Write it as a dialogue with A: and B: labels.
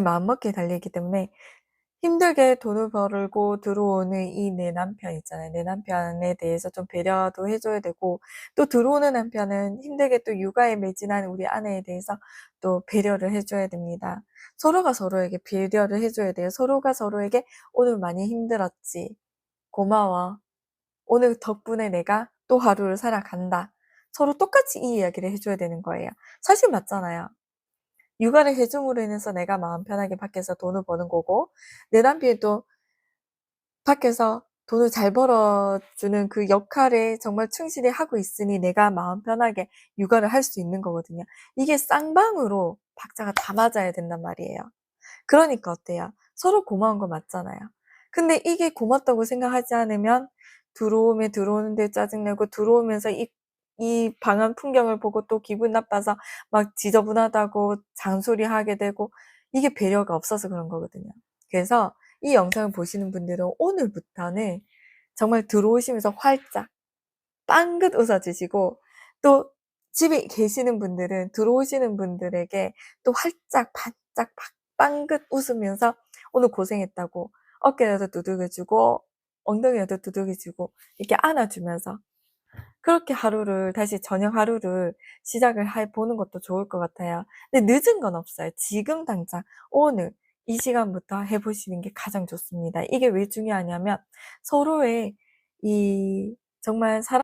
A: 마음먹기에 달려있기 때문에 힘들게 돈을 벌고 들어오는 이 내 남편 있잖아요. 내 남편에 대해서 좀 배려도 해줘야 되고 또 들어오는 남편은 힘들게 또 육아에 매진한 우리 아내에 대해서 또 배려를 해줘야 됩니다. 서로가 서로에게 배려를 해줘야 돼요. 서로가 서로에게 오늘 많이 힘들었지. 고마워. 오늘 덕분에 내가 또 하루를 살아간다. 서로 똑같이 이 이야기를 해줘야 되는 거예요. 사실 맞잖아요. 육아를 해줌으로 인해서 내가 마음 편하게 밖에서 돈을 버는 거고 내 남편이 또 밖에서 돈을 잘 벌어주는 그 역할에 정말 충실히 하고 있으니 내가 마음 편하게 육아를 할 수 있는 거거든요. 이게 쌍방으로 박자가 다 맞아야 된단 말이에요. 그러니까 어때요? 서로 고마운 거 맞잖아요. 근데 이게 고맙다고 생각하지 않으면 들어오면 들어오는데 짜증내고 들어오면서 이, 이 방한 풍경을 보고 또 기분 나빠서 막 지저분하다고 잔소리 하게 되고 이게 배려가 없어서 그런 거거든요. 그래서 이 영상을 보시는 분들은 오늘부터는 정말 들어오시면서 활짝 빵긋 웃어주시고 또 집에 계시는 분들은 들어오시는 분들에게 또 활짝 반짝 빵긋 웃으면서 오늘 고생했다고 어깨라도 두들겨주고 엉덩이라도 두들겨주고 이렇게 안아주면서 그렇게 하루를 다시 저녁 하루를 시작을 해 보는 것도 좋을 것 같아요. 근데 늦은 건 없어요. 지금 당장 오늘 이 시간부터 해보시는 게 가장 좋습니다. 이게 왜 중요하냐면 서로의 이 정말 사람